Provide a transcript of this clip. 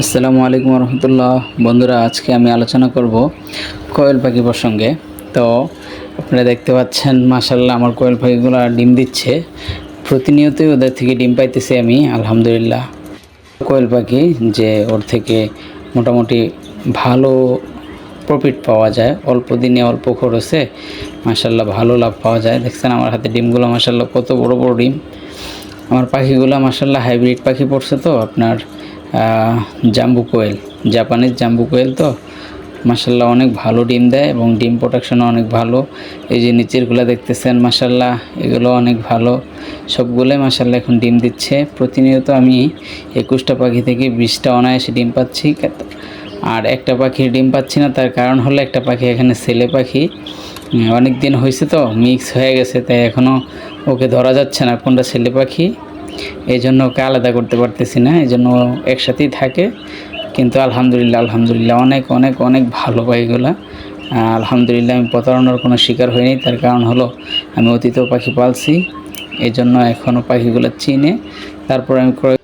আসসালামু আলাইকুম রহমতুল্লাহ বন্ধুরা, আজকে আমি আলোচনা করব কোয়েল পাখি প্রসঙ্গে। তো আপনারা দেখতে পাচ্ছেন মাসাল্লাহ আমার কোয়েল পাখিগুলো ডিম দিচ্ছে। প্রতিনিয়তই ওদের থেকে ডিম পাইতেছি আমি, আলহামদুলিল্লাহ। কোয়েল পাখি যে ওর থেকে মোটামুটি ভালো প্রফিট পাওয়া যায়, অল্প দিনে অল্প খরচে মাসাল্লাহ ভালো লাভ পাওয়া যায়। দেখছেন আমার হাতে ডিমগুলো মাসাল্লাহ কত বড় বড় ডিম। আমার পাখিগুলো মাসাল্লাহ হাইব্রিড পাখি পড়ছে তো, আপনার জাম্বু কোয়েল। জাপানিজ জাম্বু কোয়েল তো? মাসাল্লাহ অনেক ভালো ডিম দেয় এবং ডিম প্রোডাকশনও অনেক ভালো। এই যে নিচেরগুলো দেখতেছেন মাসাল্লাহ এগুলো অনেক ভালো। সবগুলোই মাসাল্লাহ এখন ডিম দিচ্ছে। প্রতিনিয়ত আমি একুশটা পাখি থেকে বিশটা অনায়াসে ডিম পাচ্ছি। আর একটা পাখির ডিম পাচ্ছি না, তার কারণ হলো একটা পাখি এখানে ছেলে পাখি। অনেক দিন হয়েছে তো মিক্স হয়ে গেছে, তাই এখনও ওকে ধরা যাচ্ছে না কোনটা ছেলে পাখি। এই জন্য ওকে আলাদা করতে পারতেছি না, এই জন্য একসাথেই থাকে। কিন্তু আলহামদুলিল্লাহ আলহামদুলিল্লাহ অনেক অনেক অনেক ভালো পাখিগুলো আলহামদুলিল্লাহ আমি প্রতারণার কোনো শিকার হয়নি তার কারণ হলো আমি অতীতেও পাখি পালছি এই জন্য এখনও পাখিগুলো চিনে। তারপর আমি ক্রয়